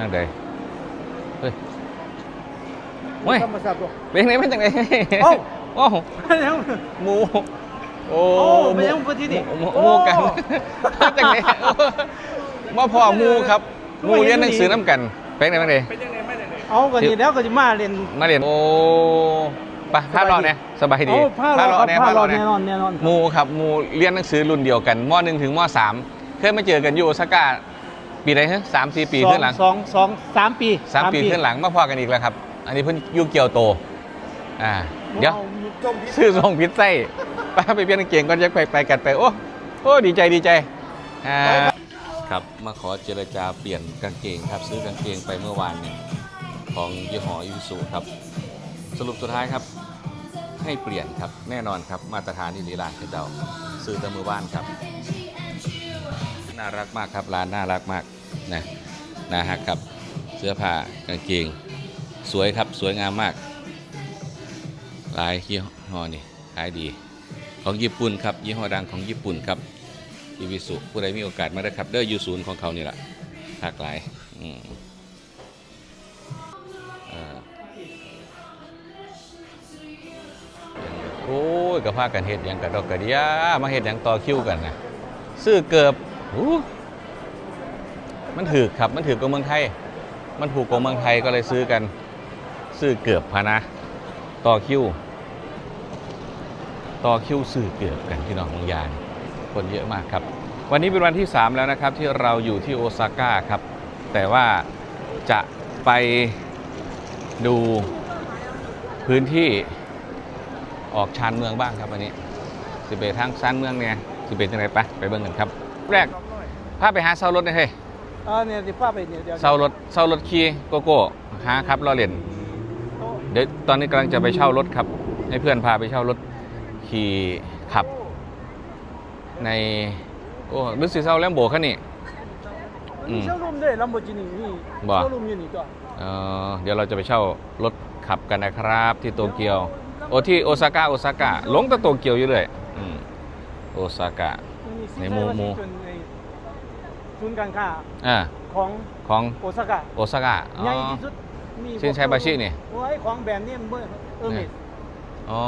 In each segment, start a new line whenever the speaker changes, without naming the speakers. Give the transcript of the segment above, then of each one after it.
นั่งใดเฮ้ยเว้ย
ธรรมศาสตร์บ่
เป็นไงเป็นจังไง
เอ้า
โอ้โห
แล้ว
หมูโอ้
โอ้เป็นยังบ่ที่นี่
หมูห
โอ้
มูกันจังไงมาพ่อหมูครับหมูเรียนหนังสือน้ำกันเป็นไงเป็นไง
เอาก็นี่แล้วก็จะมาเรียน
มาเรียนโอ้ไปพาเลาะเนี่ยสบายดี
โอ้ผ้าเราครับ
เนี่ย
ผ้า
พา
เรา
เลาะเนี่ย
แน่นอนแน่นอน
หมูครับหมูเรียนหนังสือรุ่นเดียวกันมหนึ่งถึงมสามเคยมาเจอกันอยู่โอซาก้า ปีไหนฮะสามสี่ปีขึ้นหลัง
สองสองสามปี
สามปีขึ้นหลังมาพอกันอีกแล้วครับ อันนี้เพิ่นอยูเกียวโต อ่า เดี๋ยว
จมพิษ
ซื้อส่งพิซไส้ไปไปเปลี่ยนกางเกงก่อนจะไปไปกันไป โอ้โอ้ดีใจดีใจอ่าครับมาขอเจรจาเปลี่ยนกางเกงครับซื้อกางเกงไปเมื่อวานเนี่ยของยี่ห้อยูสุครับ สรุปสุดท้ายครับ ให้เปลี่ยนครับแน่นอนครับมาตรฐานที่ลีลานเจ้าซื้อแตะมือบ้านครับ น่ารักมากครับร้านน่ารักมากนะน่าฮักครับเสื้อผ้ากางเกงสวยครับสวยงามมากลายยี่ห้อนี่ขายดี ของญี่ปุ่นครับยี่ห้อดังของญี่ปุ่นครับอีวิสุผู้ใดมีโอกาสมาได้ครับเด้ออยูศูนย์ของเขานี่แหละหลากหลายอืมอ่อโอ้ยกับพากันเฮ็ดยังกระดอกกระเดียมาเฮ็ดยังต่อคิวกันนะซื้อเกือบ มันถือครับ มันถือกว่าเมืองไทย มันถูกกว่าเมืองไทยก็เลยซื้อกัน ซื้อเกือบพะนะ ต่อคิว ต่อคิวซื้อเกือบกันที่น้องบางยานคนเยอะมากครับ วันนี้เป็นวันที่ 3 แล้วนะครับ ที่เราอยู่ที่โอซาก้าครับ แต่ว่าจะไปดูพื้นที่ออกชานเมืองบ้างครับวันนี้สิเปทางชานเมืองเนี่ยสิเป็นยังไงไปไปเบิ่งกันครับ แรกพาไปหาเซารถหน่อยเฮ้ย
อ่าเนี่ยสิป้าไปเนี่ยเดี๋ยว
เซารถเซารถขี่โกโก้หาครับรอเล่น
โอ้
เดี๋ยวตอนนี้กำลังจะไปเช่ารถครับ ให้เพื่อนพาไปเช่ารถขี่ขับ ใน โอ้รู้สึกเช่าแลมโบคันนี้
มันมีโชว์รูมด้วยลัมโบกินี่นี่
บ่
โชว์รูมอยู่นี่ตัว
เอ่อเดี๋ยวเราจะไปเช่ารถขับกันนะครับ ที่โตเกียว โอ้ที่โอซาก้าโอซาก้าหลงแตะโตเกียวอยู่เลยอืม โอซาก้า ในหมู่หมู่
ส่วนในศูนย์การค้า
อ่า
ของ
ของ
โอซาก้า
โอซาก้าอ๋อ
ใหญ่ที่สุดมี
ชินไชบาชินี่
โอ้ยของแบรนด์เนี่ยเบอร์เออเมด
อ๋อ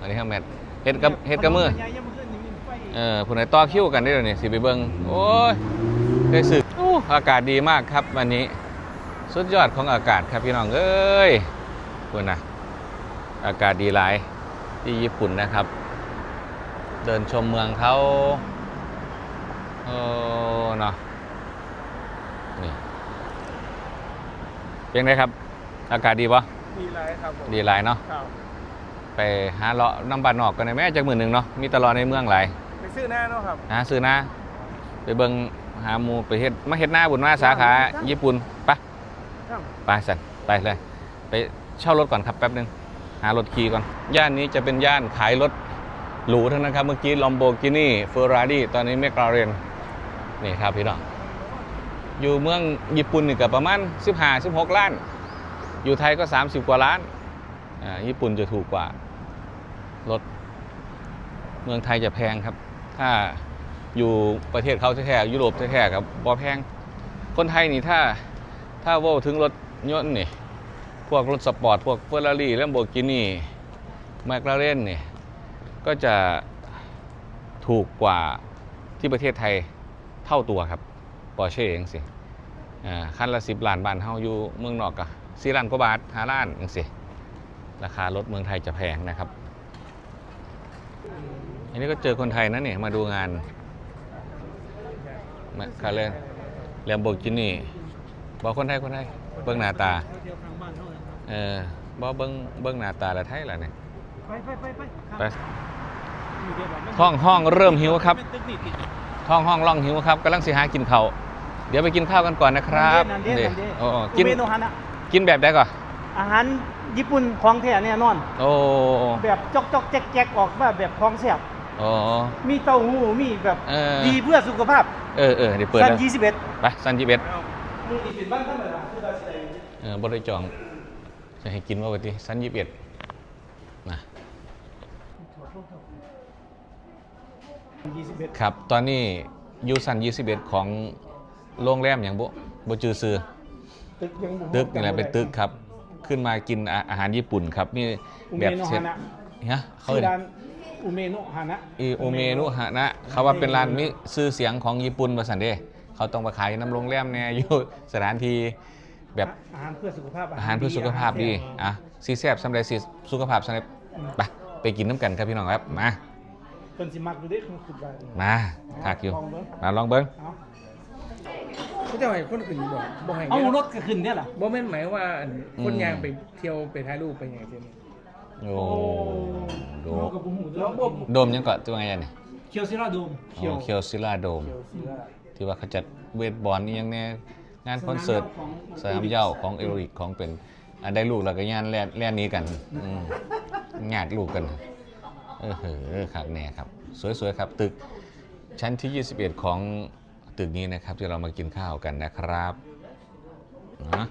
อันนี้ครับแมทเฮ็ดกับเฮ็ดกับมือ
ใหญ่ยังบ่ขึ้นนี่มีไฟ
เออผู้ใดต่อคิวกันได้เลยนี่สิไปเบิงโอ้ยได้สึกอู้อากาศดีมากครับวันนี้ สุดยอดของอากาศครับพี่น้องเอ้ยคุณนะอากาศดีหลายที่ญี่ปุ่นนะครับ เดินชมเมืองเขาโอ้เนาะนี่เป็นไงครับ อากาศดีปะ
ดีหลายครับผม
ดีหลายเนาะ
ครับ
ไปหาเลาะน้ำบานนอกกันในแม่จากมือหนึ่งเนาะมีตลอดในเมืองหลาย
ไปซื้อหน้าเนาะครับ
หาซื้อนะไปเบิงหาหมูไปเฮ็ดมาเฮ็ดหน้าบุญมาสาขาญี่ปุ่นไปะ
ครับ
ไปสันไปเลย ไปเช่ารถก่อนครับแป๊บหนึงหารถขี่ก่อน ย่านนี้จะเป็นย่านขายรถ หรูทั้งนั้นครับ เมื่อกี้ลอมโบกินี่เฟอร์รารี่ตอนนี้เมกลาเรนนี่ครับพี่น้องอยู่เมืองญี่ปุ่นนี่ก็ประมาณ 15 16 ล้าน อยู่ไทยก็ 30 กว่าล้านอ่าญี่ปุ่นจะถูกกว่ารถเมืองไทยจะแพงครับ ถ้าอยู่ประเทศเขาแท้ๆยุโรปแท้ๆครับบ่แพง คนไทยนี่ถ้าถ้าว่าถึงรถยนต์นี่ พวกรถสปอร์ต พวกเฟอร์รารี่แลมโบกินี่แมคลาเรนนี่ ก็จะถูกกว่าที่ประเทศไทยเท่าตัวครับปอร์เช่เองสิอ่าคันละสิบล้านบาทเฮาอยู่เมืองนอกกะสี่ล้านกว่าบาทห้าล้านเองสิราคารถเมืองไทยจะแพงนะครับ อันนี้ก็เจอคนไทยนะเนี่ยมาดูงานแมคลาเรนแลมโบกินี่บอกคนไทยคนไทยเบิ้งหน้าตา
เที่ยวข้างบ้านเท่านั้นครับ
เออบ่เบิ้งเบิ้งหน้าตาละไทยละเนี่ย
ไปไปไปไป ครับ
ไป
มีเดี๋ยวแบบมัน
ห้องห้องเริ่มหิวครับ
เป็นตึกนี่ติด
ห้องห้องร่องหิวครับกำลังสิหากินข้าวเดี๋ยวไปกินข้าวกันก่อนนะครับ
นั่นเด้นั่นเด้
โอ้โอ้
กิ
กิ
น
น
เมนูฮันอะ
กินแบบใดก่อน
อาหารญี่ปุ่นของแท้แน่นอน
โอ้
แบบจอกจอกแจ๊กแจ๊กออกมาแบบของแซ่บ
โอ้
มีเต้าหู้มีแบบ
เออ
ดีเพื่อสุขภาพ
เออเออเดี๋ยวเปิด
สั้น
แล้ว
ยี่สิบเอ็ด
ไปสันจีเบ็ด
นี่เป็นบ้านธรรมดาคือเราสิได้
เออบริจองจะให้กินว่าวันที่สันยี่สิบเอ็ดนะ
ยี่สิบเอ็ด
ครับ ตอนนี้อยูสันยี่สิบเอ็ดของโรงแรมอย่างบุบจือซือ
ไปตึกยังบ่
ตึกนี่แหละเป็นตึกครับ ขึ้นมากินอาอาหารญี่ปุ่นครับนี่
อุ
แบ
เม
บ
โนะ
เซ็
ฮา
ต
นะ
ฮะเขา
ชื่อ
เรียก
ร้านอุเมโนะฮานะ
อีโอเมนุฮะนะเขาว่าเป็นร้านมิซื้อเสียงของญี่ปุ่นมาสันเดเขาต้องมาขายน้ำโรงแรมเนี่ยอยู่สถานที่แบบ
อาหารเพื่อสุขภาพ
อาหารเพื่อสุขภาพดีอะซีแซบสำหรับซีสุขภาพสำหรับไปไปกินน้ำกันครับพี่น้องครับมา
เพิ่นสิมักอยู่เด้คุณคิดว่า
มาคักอยู่
ลองเบิ่ง
มาลองเบิ้ง
เอา
เขาจะให้คนอื่นบ่บ่ให้
เอา
เนี่ย
รถก็ขึ้นเนี่ยล่ะ
บ่แม่นหมายว่าอันคนยางไปเที่ยวไปถ่ายรูปไปอย่างเช่น
โอ้โด
โอ้กับบุหู
แล้วบ่
โดมยังเกาะตัวไงเนี่ย
เคียวซิราโดม
อ๋อเคียวซิล่าโดมที่ว่าเขาจัดเวทบอลนี่ยังแน่งานคอนเสิร์ตสนามเหย้าของเอโรอิกของเป็นอันได้ลูกแล้วก็ย่านแล่นแล่นนี้กันอืมญาติลูกกัน เออเหอครับแน่ครับ สวยๆครับ ตึกชั้นที่ 21 ของตึกนี้นะครับที่เรามากินข้าวกันนะครับนะ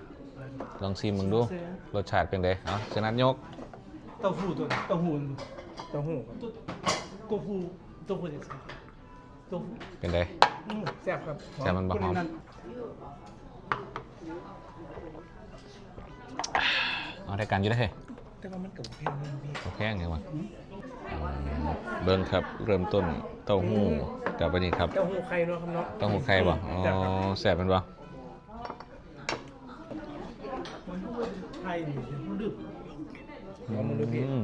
ลองชิมมึงดูรสชาติเป็นไงเอาชนัดยก
เต้าหู้ตัวนี้เต้าหู้
เต้าหู้ครับ
ตัวตัวหู้ตัวหู้ですตัวหู้
เป็นไง
อืม
แซ่บครับหอ
แต่มันบะหอม
นั่น
เอาได้การอยู่ได้เฮ้ย
แต่ว่ามันกับแพงนึงพี่
โอเคไงวะ เบิ้งครับเริ่มต้นเต้าหู้กับอันนี้ครับ
เต้าหู้ไข่เนาะครับเนาะ
เต้าหู้ไข่บ่อ๋อ
แซ่บครับ
แสบเป็นบ่
ไทยนี่มันดึก
ลองมาดูพี่
อื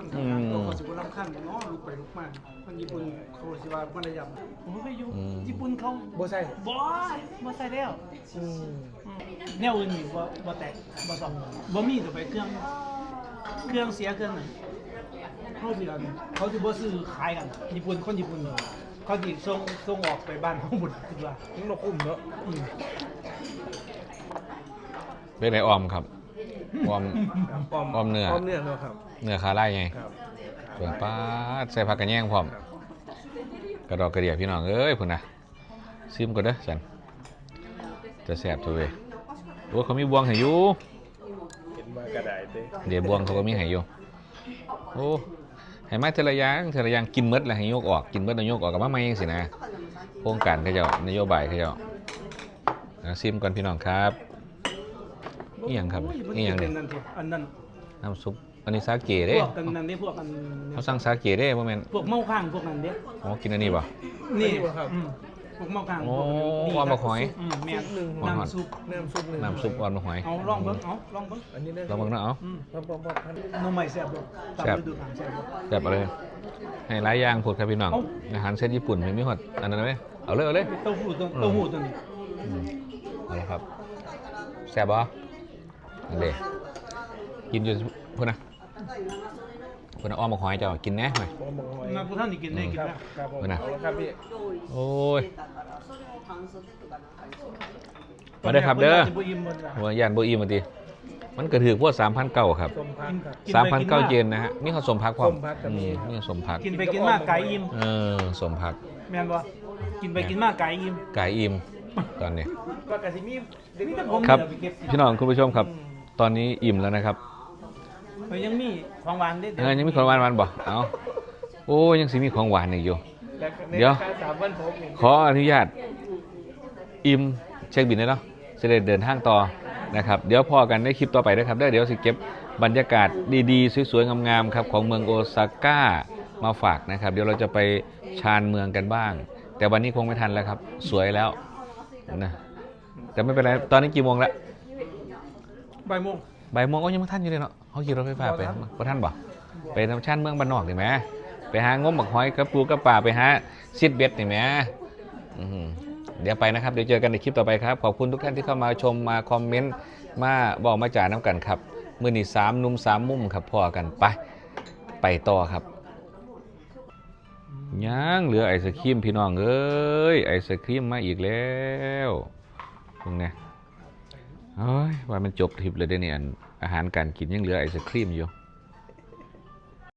คนทำงานเขาสิบ่รำคาญกันเนาะลุกไปลุกมาคนญี่ปุ่นเขาสิว่าบ่ได้ยำผมไปอยู่ญี่ปุ่นเขา
บ่ใส่
บ่บ่ใส่แล้วแนวอื่นนี่บ่บ่แตกบ่ต้องบ่มีต่อไปเครื่อง เครื่องเสียเครื่องนั้นเขาสิอันเขาสิบ่ซื้อขายกัน ญี่ปุ่นคนญี่ปุ่นเขาสิส่งส่งออกไปบ้านเขาหมดคิดว่า
มันบ่คุ้มเนาะ
เป็นไรออมครับ ออม
ครับออม
ออมเนื้อ
ออมเนื้อเนาะครับ
เนื้อคาไล่ไง
ครับ
เปิดป้าดใส่ผักกระแยงพร้อมกระดอกกระเดียพี่น้องเอ้ยพุ่นนะซิมก็เด้อสันจะแสบตัวเว้ยโอ้เขามีบวงให้อยู่
เห็นว่ากระไดเด้
เดี๋ยวบวงเขาก็มีให้อยู่โอ้ให้มาเทละอยางเทละอยางกินหมดแล้วให้ยกออกกินหมดแล้วยกออกกับมาไม่ยังสินะโครงการเขาเจ้านโยบายเขาเจ้าเอาซิมก่อนพี่น้องครับ นี่ยังครับ
โอ้ย
นี่ยัง
เป็
เนี่ย
นนั่นสิอันนั้น
น้ำซุปอันนี้ซาเกะ
พ
เด้
วกกันนั่นนี่พวกกัน
เขาสั่งซาเกะเด้โมเมน
พวกเมาข้างพวกนั้นเด้
อ๋อกินอันนี้ป่ะ
นี่อืมพวกเมาข้าง
โอ้
พวก
ว่ามาหอย
อืมแม่น
หนึ่ง
หอย
น้ำซุป
น้ำซุปหนึ่ง
น้ำซุปอ่อนมาหอย
เอาลองเบิ่งเอาลองเบิ่ง
อันนี้ได้
ลองเบิ่งเนาะเอา
อืม
พอพอพอพัน
หน้ำใหม่แซ่บบ่ตาม
แซ่บ
ฤดูกาลแซ่บบ่
แบบอะไรให้หลายอย่างพูดครับพี่น้อง
เอ้า
อาหารเส้นญี่ปุ่นไม่มีหอดอันนั้นไหมเอาเลยเอาเลย
เต้าหู้ตัวเต้าหู้ตัวนี้
อืมเอาละครับแซ่บบ่ อันเดกินอยู่พูดนะพูดนะอ้อมมาหอยเจ้ากินแน่หน่อย
พอมองหอย
มาผู้ท่านนี่กินได้กิน
ครับ
ได้
ครับผม
เอานะ
เอาละครับพี่
โอ้ย มาเด้อครับเด้อ
สิบ่อิ่มเบิดล่ะ
หัวยานโบอีมาดีมันกระถือพวกสามพันเก้าครับ
ส้มพันครับ
กิน
สาม
ไป
พัน
กิน
เก้า
มา
เยนนะฮะนี่เขาสมพักพร้อม
สมพักก็มี
อืนี่สมพัก
กินไปกินมาไก่อิ่ม
เออ สมพัก
แม่นบ่กินไปกินมาไก่อิ่ม
ไก่อิ่ม ตอนนี้
ก็กะสิมีเด็ก
มีแต่
น้
ผ
อ
ม
ย
ครับ
เดี๋ยวไปเก็บ
พี่น้องคุณผู้ชมครับ ตอนนี้อิ่มแล้วนะครับ
มันยังมีของหวานเด้
เออยังมีของหวานหวานบ่เอาโอ้ยังสิมีของหวานอีกอยู่
แล้วใน
เดี๋ยว
ราคาสามพันหกนี่
ขออนุญาตอิ่มเช็คบินได้เนาะจะได้เดินทางต่อนะครับ เดี๋ยวพอกันในคลิปต่อไปนะครับได้เดี๋ยวสิเก็บบรรยากาศดีๆ สวยๆ งามๆครับของเมืองโอซาก้ามาฝากนะครับ เดี๋ยวเราจะไปชานเมืองกันบ้าง แต่วันนี้คงไม่ทันแล้วครับ สวยแล้วนะแต่ไม่เป็นไร ตอนนี้กี่โมงแล้ว
บ่ายโมง
บ่ายโมงก็ยังไม่ทันอยู่เลยเนาะเขาขี่รถไฟฟ้าไปพอท่านบ่ไปทำชานเมืองบ้านนอกดีไหมไปหางมบักหอยกับปูกับป่าไปหาซิดเบ็ดนี่ไหมอื้อหือเดี๋ยวไปนะครับ เดี๋ยวเจอกันในคลิปต่อไปครับ ขอบคุณทุกท่านที่เข้ามาชมมาคอมเมนต์มาบอกมาจ่าน้ำกันครับ มือนี่สามหนุ่มสามมุมครับพอกันไป ไปต่อครับยังเหลือไอศครีมพี่น้องเอ้ยไอศครีมมาอีกแล้วตรงเนี้ เฮ้ยว่ามันจบทริปเลยได้เนี่ยอันอาหารการกินยังเหลือไอศครีมอยู่